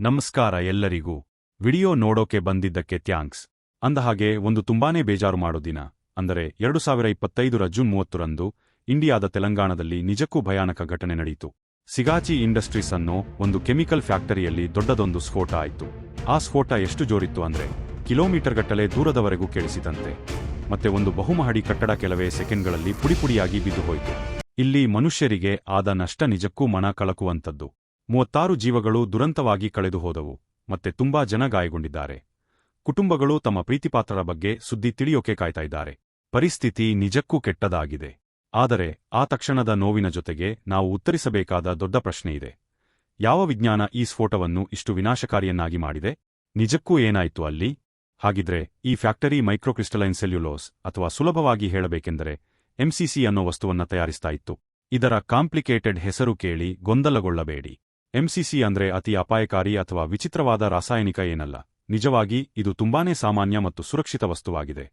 ನಮಸ್ಕಾರ ಎಲ್ಲರಿಗೂ. ವಿಡಿಯೋ ನೋಡೋಕೆ ಬಂದಿದ್ದಕ್ಕೆ ಥ್ಯಾಂಕ್ಸ್. ಅಂದಹಾಗೆ, ಒಂದು ತುಂಬಾನೇ ಬೇಜಾರು ಮಾಡೋ ದಿನ. ಅಂದರೆ ಎರಡು ಸಾವಿರ ಇಪ್ಪತ್ತೈದರ ಜೂನ್ ಮೂವತ್ತರಂದು ಇಂಡಿಯಾದ ತೆಲಂಗಾಣದಲ್ಲಿ ನಿಜಕ್ಕೂ ಭಯಾನಕ ಘಟನೆ ನಡೆಯಿತು ಸಿಗಾಚಿ ಇಂಡಸ್ಟ್ರೀಸ್ ಅನ್ನೋ ಒಂದು ಕೆಮಿಕಲ್ ಫ್ಯಾಕ್ಟರಿಯಲ್ಲಿ ದೊಡ್ಡದೊಂದು ಸ್ಫೋಟ ಆಯಿತು. ಆ ಸ್ಫೋಟ ಎಷ್ಟು ಜೋರಿತ್ತು ಅಂದ್ರೆ, ಕಿಲೋಮೀಟರ್ಗಟ್ಟಲೆ ದೂರದವರೆಗೂ ಕೇಳಿಸಿದಂತೆ. ಮತ್ತೆ ಒಂದು ಬಹುಮಹಡಿ ಕಟ್ಟಡ ಕೆಲವೇ ಸೆಕೆಂಡ್ಗಳಲ್ಲಿ ಪುಡಿಪುಡಿಯಾಗಿ ಬಿದ್ದು ಹೋಯಿತು ಇಲ್ಲಿ ಮನುಷ್ಯರಿಗೆ ಆದ ನಷ್ಟ ನಿಜಕ್ಕೂ ಮನ ಕಳಕುವಂತದ್ದು ಮೂವತ್ತಾರು ಜೀವಗಳು ದುರಂತವಾಗಿ ಕಳೆದುಹೋದವು ಮತ್ತೆ ತುಂಬಾ ಜನ ಗಾಯಗೊಂಡಿದ್ದಾರೆ. ಕುಟುಂಬಗಳು ತಮ್ಮ ಪ್ರೀತಿಪಾತ್ರರ ಬಗ್ಗೆ ಸುದ್ದಿ ತಿಳಿಯೋಕೆ ಕಾಯ್ತಾ ಇದ್ದಾರೆ. ಪರಿಸ್ಥಿತಿ ನಿಜಕ್ಕೂ ಕೆಟ್ಟದಾಗಿದೆ. ಆದರೆ ಆ ತಕ್ಷಣದ ನೋವಿನ ಜೊತೆಗೆ ನಾವು ಉತ್ತರಿಸಬೇಕಾದ ದೊಡ್ಡ ಪ್ರಶ್ನೆಯಿದೆ. ಯಾವ ವಿಜ್ಞಾನ ಈ ಸ್ಫೋಟವನ್ನು ಇಷ್ಟು ವಿನಾಶಕಾರಿಯನ್ನಾಗಿ ಮಾಡಿದೆ? ನಿಜಕ್ಕೂ ಏನಾಯಿತು ಅಲ್ಲಿ? ಹಾಗಿದ್ರೆ ಈ ಫ್ಯಾಕ್ಟರಿ ಮೈಕ್ರೋಕ್ರಿಸ್ಟಲೈನ್ ಸೆಲ್ಯುಲೋಸ್ ಅಥವಾ ಸುಲಭವಾಗಿ ಹೇಳಬೇಕೆಂದರೆ ಎಂಸಿಸಿ ಅನ್ನೋ ವಸ್ತುವನ್ನ ತಯಾರಿಸ್ತಾ ಇತ್ತು. ಇದರ ಕಾಂಪ್ಲಿಕೇಟೆಡ್ ಹೆಸರು ಕೇಳಿ ಗೊಂದಲಗೊಳ್ಳಬೇಡಿ. ಎಂಸಿಸಿ ಅಂದ್ರೆ ಅತಿ ಅಪಾಯಕಾರಿ ಅಥವಾ ವಿಚಿತ್ರವಾದ ರಾಸಾಯನಿಕ ಏನಲ್ಲ. ನಿಜವಾಗಿ, ಇದು ತುಂಬಾನೇ ಸಾಮಾನ್ಯ ಮತ್ತು ಸುರಕ್ಷಿತ ವಸ್ತುವಾಗಿದೆ.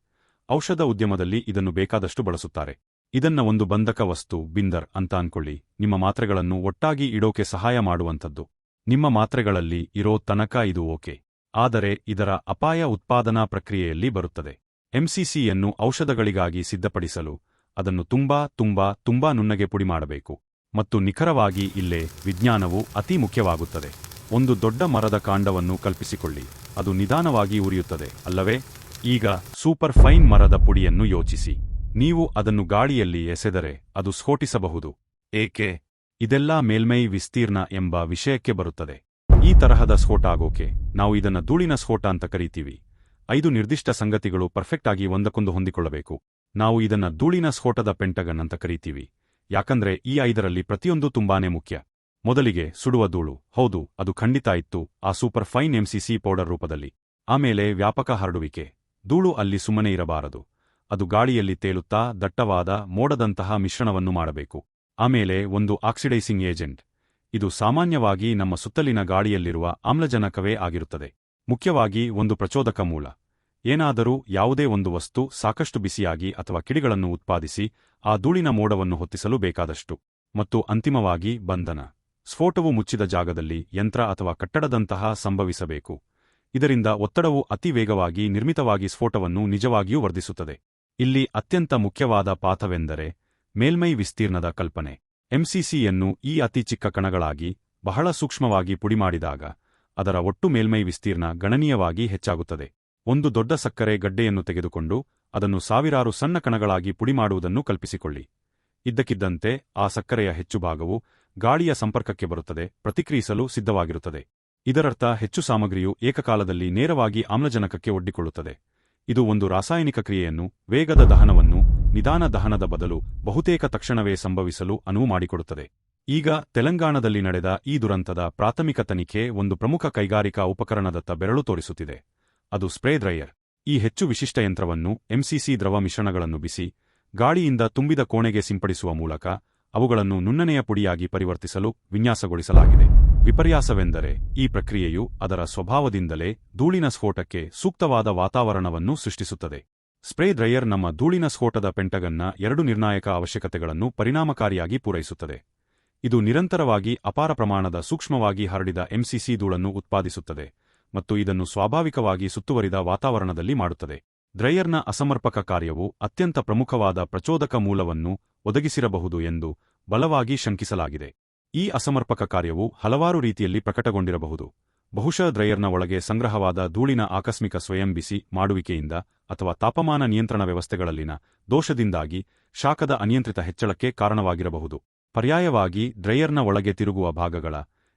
ಔಷಧ ಉದ್ಯಮದಲ್ಲಿ ಇದನ್ನು ಬೇಕಾದಷ್ಟು ಬಳಸುತ್ತಾರೆ. ಇದನ್ನ ಒಂದು ಬಂಧಕ ವಸ್ತು, ಬಿಂದರ್, ಅಂತ ಅನ್ಕೊಳ್ಳಿ. ನಿಮ್ಮ ಮಾತ್ರೆಗಳನ್ನು ಒಟ್ಟಾಗಿ ಇಡೋಕೆ ಸಹಾಯ ಮಾಡುವಂಥದ್ದು. ನಿಮ್ಮ ಮಾತ್ರೆಗಳಲ್ಲಿ ಇರೋ ತನಕ ಇದು ಓಕೆ. ಆದರೆ, ಇದರ ಅಪಾಯ ಉತ್ಪಾದನಾ ಪ್ರಕ್ರಿಯೆಯಲ್ಲಿ ಬರುತ್ತದೆ. ಎಂಸಿಸಿಯನ್ನು ಔಷಧಗಳಿಗಾಗಿ ಸಿದ್ಧಪಡಿಸಲು ಅದನ್ನು ತುಂಬಾ ತುಂಬಾ ತುಂಬಾ ನುಣ್ಣಗೆ ಪುಡಿ ಮಾಡಬೇಕು. ಮತ್ತು ನಿಖರವಾಗಿ ಇಲ್ಲೇ ವಿಜ್ಞಾನವು ಅತಿ ಮುಖ್ಯವಾಗುತ್ತದೆ. ಒಂದು ದೊಡ್ಡ ಮರದ ಕಾಂಡವನ್ನು ಕಲ್ಪಿಸಿಕೊಳ್ಳಿ. ಅದು ನಿಧಾನವಾಗಿ ಉರಿಯುತ್ತದೆ, ಅಲ್ಲವೇ? ಈಗ ಸೂಪರ್ ಫೈನ್ ಮರದ ಪುಡಿಯನ್ನು ಯೋಚಿಸಿ. ನೀವು ಅದನ್ನು ಗಾಳಿಯಲ್ಲಿ ಎಸೆದರೆ ಅದು ಸ್ಫೋಟಿಸಬಹುದು. ಏಕೆ? ಇದೆಲ್ಲ ಮೇಲ್ಮೈ ವಿಸ್ತೀರ್ಣ ಎಂಬ ವಿಷಯಕ್ಕೆ ಬರುತ್ತದೆ. ಈ ತರಹದ ಸ್ಫೋಟ ಆಗೋಕೆ ನಾವು ಇದನ್ನ ಧೂಳಿನ ಸ್ಫೋಟ ಅಂತ ಕರೀತೀವಿ. ಐದು ನಿರ್ದಿಷ್ಟ ಸಂಗತಿಗಳು ಪರ್ಫೆಕ್ಟ್ ಆಗಿ ಒಂದಕ್ಕೊಂದು ಹೊಂದಿಕೊಳ್ಳಬೇಕು. ನಾವು ಇದನ್ನ ಧೂಳಿನ ಸ್ಫೋಟದ ಪೆಂಟಗನ್ ಅಂತ ಕರೀತೀವಿ. ಯಾಕಂದ್ರೆ ಈ ಐದರಲ್ಲಿ ಪ್ರತಿಯೊಂದು ತುಂಬಾನೇ ಮುಖ್ಯ. ಮೊದಲಿಗೆ ಸುಡುವ ಧೂಳು. ಹೌದು, ಅದು ಖಂಡಿತ ಇತ್ತು, ಆ ಸೂಪರ್ ಫೈನ್ ಎಂಸಿಸಿ ಪೌಡರ್ ರೂಪದಲ್ಲಿ. ಆಮೇಲೆ ವ್ಯಾಪಕ ಹರಡುವಿಕೆ. ಧೂಳು ಅಲ್ಲಿ ಸುಮ್ಮನೆ ಇರಬಾರದು. ಅದು ಗಾಳಿಯಲ್ಲಿ ತೇಲುತ್ತಾ ದಟ್ಟವಾದ, ಮೋಡದಂತಹ ಮಿಶ್ರಣವನ್ನು ಮಾಡಬೇಕು. ಆಮೇಲೆ ಒಂದು ಆಕ್ಸಿಡೈಸಿಂಗ್ ಏಜೆಂಟ್. ಇದು ಸಾಮಾನ್ಯವಾಗಿ ನಮ್ಮ ಸುತ್ತಲಿನ ಗಾಳಿಯಲ್ಲಿರುವ ಆಮ್ಲಜನಕವೇ ಆಗಿರುತ್ತದೆ. ಮುಖ್ಯವಾಗಿ ಒಂದು ಪ್ರಚೋದಕ ಮೂಲ. ಏನಾದರೂ ಯಾವುದೇ ಒಂದು ವಸ್ತು ಸಾಕಷ್ಟು ಬಿಸಿಯಾಗಿ ಅಥವಾ ಕಿಡಿಗಳನ್ನು ಉತ್ಪಾದಿಸಿ ಆ ಧೂಳಿನ ಮೋಡವನ್ನು ಹೊತ್ತಿಸಲು ಬೇಕಾದಷ್ಟು. ಮತ್ತು ಅಂತಿಮವಾಗಿ ಬಂಧನ. ಸ್ಫೋಟವು ಮುಚ್ಚಿದ ಜಾಗದಲ್ಲಿ ಯಂತ್ರ ಅಥವಾ ಕಟ್ಟಡದಂತಹ ಸಂಭವಿಸಬೇಕು. ಇದರಿಂದ ಒತ್ತಡವು ಅತಿ ವೇಗವಾಗಿ ನಿರ್ಮಿತವಾಗಿ ಸ್ಫೋಟವನ್ನು ನಿಜವಾಗಿಯೂ ವರ್ಧಿಸುತ್ತದೆ. ಇಲ್ಲಿ ಅತ್ಯಂತ ಮುಖ್ಯವಾದ ಪಾಥವೆಂದರೆ ಮೇಲ್ಮೈ ವಿಸ್ತೀರ್ಣದ ಕಲ್ಪನೆ. ಎಂಸಿಸಿಯನ್ನು ಈ ಅತಿ ಚಿಕ್ಕ ಕಣಗಳಾಗಿ, ಬಹಳ ಸೂಕ್ಷ್ಮವಾಗಿ ಪುಡಿಮಾಡಿದಾಗ ಅದರ ಒಟ್ಟು ಮೇಲ್ಮೈ ವಿಸ್ತೀರ್ಣ ಗಣನೀಯವಾಗಿ ಹೆಚ್ಚಾಗುತ್ತದೆ. ಒಂದು ದೊಡ್ಡ ಸಕ್ಕರೆ ಗಡ್ಡೆಯನ್ನು ತೆಗೆದುಕೊಂಡು ಅದನ್ನು ಸಾವಿರಾರು ಸಣ್ಣ ಕಣಗಳಾಗಿ ಪುಡಿಮಾಡುವುದನ್ನು ಕಲ್ಪಿಸಿಕೊಳ್ಳಿ. ಇದ್ದಕ್ಕಿದ್ದಂತೆ ಆ ಸಕ್ಕರೆಯ ಹೆಚ್ಚು ಭಾಗವು ಗಾಳಿಯ ಸಂಪರ್ಕಕ್ಕೆ ಬರುತ್ತದೆ, ಪ್ರತಿಕ್ರಿಯಿಸಲು ಸಿದ್ಧವಾಗಿರುತ್ತದೆ. ಇದರರ್ಥ ಹೆಚ್ಚು ಸಾಮಗ್ರಿಯು ಏಕಕಾಲದಲ್ಲಿ ನೇರವಾಗಿ ಆಮ್ಲಜನಕಕ್ಕೆ ಒಡ್ಡಿಕೊಳ್ಳುತ್ತದೆ. ಇದು ಒಂದು ರಾಸಾಯನಿಕ ಕ್ರಿಯೆಯನ್ನು, ವೇಗದ ದಹನವನ್ನು, ನಿಧಾನ ದಹನದ ಬದಲು ಬಹುತೇಕ ತಕ್ಷಣವೇ ಸಂಭವಿಸಲು ಅನುವು ಮಾಡಿಕೊಡುತ್ತದೆ. ಈಗ ತೆಲಂಗಾಣದಲ್ಲಿ ನಡೆದ ಈ ದುರಂತದ ಪ್ರಾಥಮಿಕ ತನಿಖೆ ಒಂದು ಪ್ರಮುಖ ಕೈಗಾರಿಕಾ ಉಪಕರಣದತ್ತ ಬೆರಳು ತೋರಿಸುತ್ತಿದೆ. ಅದು ಸ್ಪ್ರೇ ಡ್ರೈಯರ್. ಈ ಹೆಚ್ಚು ವಿಶಿಷ್ಟ ಯಂತ್ರವನ್ನು ಎಂಸಿಸಿ ದ್ರವ ಮಿಶ್ರಣಗಳನ್ನು ಬಿಸಿ, ಗಾಳಿಯಿಂದ ತುಂಬಿದ ಕೋಣೆಗೆ ಸಿಂಪಡಿಸುವ ಮೂಲಕ ಅವುಗಳನ್ನು ನುಣ್ಣನೆಯ ಪುಡಿಯಾಗಿ ಪರಿವರ್ತಿಸಲು ವಿನ್ಯಾಸಗೊಳಿಸಲಾಗಿದೆ. ವಿಪರ್ಯಾಸವೆಂದರೆ ಈ ಪ್ರಕ್ರಿಯೆಯು ಅದರ ಸ್ವಭಾವದಿಂದಲೇ ಧೂಳಿನ ಸ್ಫೋಟಕ್ಕೆ ಸೂಕ್ತವಾದ ವಾತಾವರಣವನ್ನು ಸೃಷ್ಟಿಸುತ್ತದೆ. ಸ್ಪ್ರೇ ಡ್ರೈಯರ್ ನಮ್ಮ ಧೂಳಿನ ಸ್ಫೋಟದ ಪೆಂಟಗನ್ನ ಎರಡು ನಿರ್ಣಾಯಕ ಅವಶ್ಯಕತೆಗಳನ್ನು ಪರಿಣಾಮಕಾರಿಯಾಗಿ ಪೂರೈಸುತ್ತದೆ. ಇದು ನಿರಂತರವಾಗಿ ಅಪಾರ ಪ್ರಮಾಣದ ಸೂಕ್ಷ್ಮವಾಗಿ ಹರಡಿದ ಎಂಸಿಸಿ ಧೂಳನ್ನು ಉತ್ಪಾದಿಸುತ್ತದೆ. ಮತ್ತು ಇದನ್ನು ಸ್ವಾಭಾವಿಕವಾಗಿ ಸುತ್ತುವರಿದ ವಾತಾವರಣದಲ್ಲಿ ಮಾಡುತ್ತದೆ. ಡ್ರೈಯರ್ನ ಅಸಮರ್ಪಕ ಕಾರ್ಯವು ಅತ್ಯಂತ ಪ್ರಮುಖವಾದ ಪ್ರಚೋದಕ ಮೂಲವನ್ನು ಒದಗಿಸಿರಬಹುದು ಎಂದು ಬಲವಾಗಿ ಶಂಕಿಸಲಾಗಿದೆ. ಈ ಅಸಮರ್ಪಕ ಕಾರ್ಯವು ಹಲವಾರು ರೀತಿಯಲ್ಲಿ ಪ್ರಕಟಗೊಂಡಿರಬಹುದು. ಬಹುಶಃ ಡ್ರೈಯರ್ನ ಒಳಗೆ ಸಂಗ್ರಹವಾದ ಧೂಳಿನ ಆಕಸ್ಮಿಕ ಸ್ವಯಂ ಬಿಸಿ ಮಾಡುವಿಕೆಯಿಂದ ಅಥವಾ ತಾಪಮಾನ ನಿಯಂತ್ರಣ ವ್ಯವಸ್ಥೆಗಳಲ್ಲಿನ ದೋಷದಿಂದಾಗಿ ಶಾಖದ ಅನಿಯಂತ್ರಿತ ಹೆಚ್ಚಳಕ್ಕೆ ಕಾರಣವಾಗಿರಬಹುದು. ಪರ್ಯಾಯವಾಗಿ ಡ್ರೈಯರ್ನ ಒಳಗೆ ತಿರುಗುವ ಭಾಗಗಳ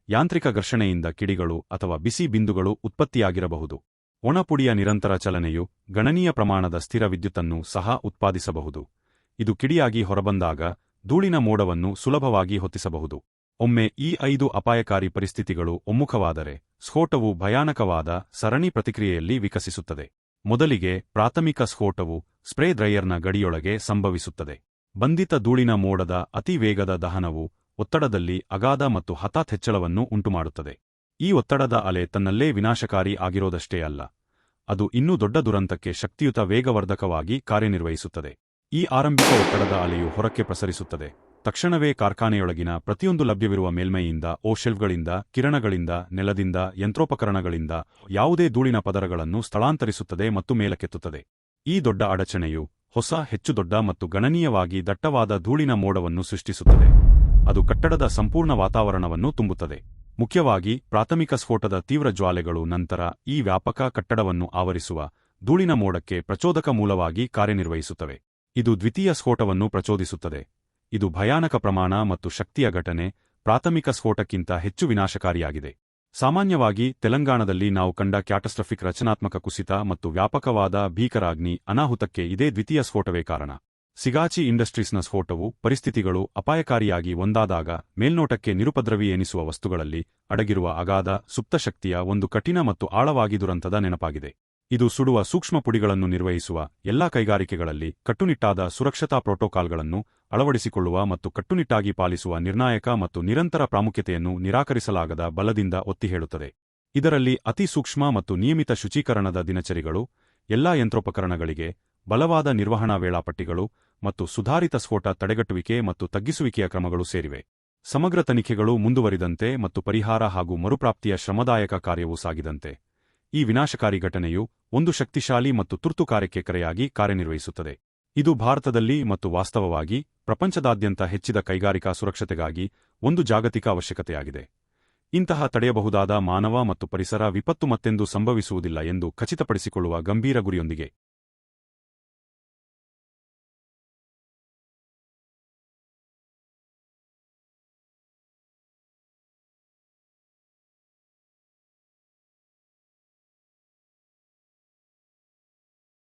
ಯಾಂತ್ರಿಕ ಘರ್ಷಣೆಯಿಂದ ಕಿಡಿಗಳು ಅಥವಾ ಬಿಸಿ ಬಿಂದುಗಳು ಉತ್ಪತ್ತಿಯಾಗಿರಬಹುದು. ಒಣಪುಡಿಯ ನಿರಂತರ ಚಲನೆಯು ಗಣನೀಯ ಪ್ರಮಾಣದ ಸ್ಥಿರ ವಿದ್ಯುತ್ತನ್ನು ಸಹ ಉತ್ಪಾದಿಸಬಹುದು. ಇದು ಕಿಡಿಯಾಗಿ ಹೊರಬಂದಾಗ ಧೂಳಿನ ಮೋಡವನ್ನು ಸುಲಭವಾಗಿ ಹೊತ್ತಿಸಬಹುದು. ಒಮ್ಮೆ ಈ ಐದು ಅಪಾಯಕಾರಿ ಪರಿಸ್ಥಿತಿಗಳು ಒಮ್ಮುಖವಾದರೆ ಸ್ಫೋಟವು ಭಯಾನಕವಾದ ಸರಣಿ ಪ್ರತಿಕ್ರಿಯೆಯಲ್ಲಿ ವಿಕಸಿಸುತ್ತದೆ. ಮೊದಲಿಗೆ ಪ್ರಾಥಮಿಕ ಸ್ಫೋಟವು ಸ್ಪ್ರೇ ಡ್ರೈಯರ್ನ ಗಡಿಯೊಳಗೆ ಸಂಭವಿಸುತ್ತದೆ. ಬಂಧಿತ ಧೂಳಿನ ಮೋಡದ ಅತಿ ವೇಗದ ದಹನವು ಒತ್ತಡದಲ್ಲಿ ಅಗಾಧ ಮತ್ತು ಹತಾತ್ ಹೆಚ್ಚಳವನ್ನು ಉಂಟುಮಾಡುತ್ತದೆ. ಈ ಒತ್ತಡದ ಅಲೆ ತನ್ನಲ್ಲೇ ವಿನಾಶಕಾರಿ ಆಗಿರೋದಷ್ಟೇ ಅಲ್ಲ, ಅದು ಇನ್ನೂ ದೊಡ್ಡ ದುರಂತಕ್ಕೆ ಶಕ್ತಿಯುತ ವೇಗವರ್ಧಕವಾಗಿ ಕಾರ್ಯನಿರ್ವಹಿಸುತ್ತದೆ. ಈ ಆರಂಭಿಕ ಒತ್ತಡದ ಅಲೆಯು ಹೊರಕ್ಕೆ ಪ್ರಸರಿಸುತ್ತದೆ. ತಕ್ಷಣವೇ ಕಾರ್ಖಾನೆಯೊಳಗಿನ ಪ್ರತಿಯೊಂದು ಲಭ್ಯವಿರುವ ಮೇಲ್ಮೈಯಿಂದ ಓಶೆಲ್ಫ್ಗಳಿಂದ ಶೆಲ್ಫ್ಗಳಿಂದ, ಕಿರಣಗಳಿಂದ, ನೆಲದಿಂದ, ಯಂತ್ರೋಪಕರಣಗಳಿಂದ ಯಾವುದೇ ಧೂಳಿನ ಪದರಗಳನ್ನು ಸ್ಥಳಾಂತರಿಸುತ್ತದೆ ಮತ್ತು ಮೇಲಕ್ಕೆತ್ತುತ್ತದೆ. ಈ ದೊಡ್ಡ ಅಡಚಣೆಯು ಹೊಸ, ಹೆಚ್ಚು ದೊಡ್ಡ ಮತ್ತು ಗಣನೀಯವಾಗಿ ದಟ್ಟವಾದ ಧೂಳಿನ ಮೋಡವನ್ನು ಸೃಷ್ಟಿಸುತ್ತದೆ. ಅದು ಕಟ್ಟಡದ ಸಂಪೂರ್ಣ ವಾತಾವರಣವನ್ನು ತುಂಬುತ್ತದೆ. ಮುಖ್ಯವಾಗಿ, ಪ್ರಾಥಮಿಕ ಸ್ಫೋಟದ ತೀವ್ರ ಜ್ವಾಲೆಗಳು ನಂತರ ಈ ವ್ಯಾಪಕ ಕಟ್ಟಡವನ್ನು ಆವರಿಸುವ ಧೂಳಿನ ಮೋಡಕ್ಕೆ ಪ್ರಚೋದಕ ಮೂಲವಾಗಿ ಕಾರ್ಯನಿರ್ವಹಿಸುತ್ತವೆ. ಇದು ದ್ವಿತೀಯ ಸ್ಫೋಟವನ್ನು ಪ್ರಚೋದಿಸುತ್ತದೆ. ಇದು ಭಯಾನಕ ಪ್ರಮಾಣ ಮತ್ತು ಶಕ್ತಿಯ ಘಟನೆ ಪ್ರಾಥಮಿಕ ಸ್ಫೋಟಕ್ಕಿಂತ ಹೆಚ್ಚು ವಿನಾಶಕಾರಿಯಾಗಿದೆ. ಸಾಮಾನ್ಯವಾಗಿ, ತೆಲಂಗಾಣದಲ್ಲಿ ನಾವು ಕಂಡ ಕ್ಯಾಟಸ್ಟ್ರಫಿಕ್ ರಚನಾತ್ಮಕ ಕುಸಿತ ಮತ್ತು ವ್ಯಾಪಕವಾದ ಭೀಕರಾಗ್ನಿ ಅನಾಹುತಕ್ಕೆ ಇದೇ ದ್ವಿತೀಯ ಸ್ಫೋಟವೇ ಕಾರಣ. ಸಿಗಾಚಿ ಇಂಡಸ್ಟ್ರೀಸ್ನ ಸ್ಫೋಟವು ಪರಿಸ್ಥಿತಿಗಳು ಅಪಾಯಕಾರಿಯಾಗಿ ಒಂದಾದಾಗ ಮೇಲ್ನೋಟಕ್ಕೆ ನಿರುಪದ್ರವಿ ಎನಿಸುವ ವಸ್ತುಗಳಲ್ಲಿ ಅಡಗಿರುವ ಅಗಾಧ ಸುಪ್ತಶಕ್ತಿಯ ಒಂದು ಕಠಿಣ ಮತ್ತು ಆಳವಾಗಿ ದುರಂತದ ನೆನಪಾಗಿದೆ. ಇದು ಸುಡುವ ಸೂಕ್ಷ್ಮ ಪುಡಿಗಳನ್ನು ನಿರ್ವಹಿಸುವ ಎಲ್ಲಾ ಕೈಗಾರಿಕೆಗಳಲ್ಲಿ ಕಟ್ಟುನಿಟ್ಟಾದ ಸುರಕ್ಷತಾ ಪ್ರೋಟೋಕಾಲ್ಗಳನ್ನು ಅಳವಡಿಸಿಕೊಳ್ಳುವ ಮತ್ತು ಕಟ್ಟುನಿಟ್ಟಾಗಿ ಪಾಲಿಸುವ ನಿರ್ಣಾಯಕ ಮತ್ತು ನಿರಂತರ ಪ್ರಾಮುಖ್ಯತೆಯನ್ನು ನಿರಾಕರಿಸಲಾಗದ ಬಲದಿಂದ ಒತ್ತಿ ಹೇಳುತ್ತದೆ. ಇದರಲ್ಲಿ ಅತಿ ಸೂಕ್ಷ್ಮ ಮತ್ತು ನಿಯಮಿತ ಶುಚೀಕರಣದ ದಿನಚರಿಗಳು, ಎಲ್ಲಾ ಯಂತ್ರೋಪಕರಣಗಳಿಗೆ ಬಲವಾದ ನಿರ್ವಹಣಾ ವೇಳಾಪಟ್ಟಿಗಳು ಮತ್ತು ಸುಧಾರಿತ ಸ್ಫೋಟ ತಡೆಗಟ್ಟುವಿಕೆ ಮತ್ತು ತಗ್ಗಿಸುವಿಕೆಯ ಕ್ರಮಗಳು ಸೇರಿವೆ. ಸಮಗ್ರ ತನಿಖೆಗಳು ಮುಂದುವರಿದಂತೆ ಮತ್ತು ಪರಿಹಾರ ಹಾಗೂ ಮರುಪ್ರಾಪ್ತಿಯ ಶ್ರಮದಾಯಕ ಕಾರ್ಯವೂ ಸಾಗಿದಂತೆ. ಈ ವಿನಾಶಕಾರಿ ಘಟನೆಯು ಒಂದು ಶಕ್ತಿಶಾಲಿ ಮತ್ತು ತುರ್ತು ಕಾರ್ಯಕ್ಕೆ ಕರೆಯಾಗಿ ಕಾರ್ಯನಿರ್ವಹಿಸುತ್ತದೆ. ಇದು ಭಾರತದಲ್ಲಿ ಮತ್ತು ವಾಸ್ತವವಾಗಿ ಪ್ರಪಂಚದಾದ್ಯಂತ ಹೆಚ್ಚಿದ ಕೈಗಾರಿಕಾ ಸುರಕ್ಷತೆಗಾಗಿ ಒಂದು ಜಾಗತಿಕ ಅವಶ್ಯಕತೆಯಾಗಿದೆ. ಇಂತಹ ತಡೆಯಬಹುದಾದ ಮಾನವ ಮತ್ತು ಪರಿಸರ ವಿಪತ್ತು ಮತ್ತೆಂದೂ ಸಂಭವಿಸುವುದಿಲ್ಲ ಎಂದು ಖಚಿತಪಡಿಸಿಕೊಳ್ಳುವ ಗಂಭೀರ ಗುರಿಯೊಂದಿಗೆ.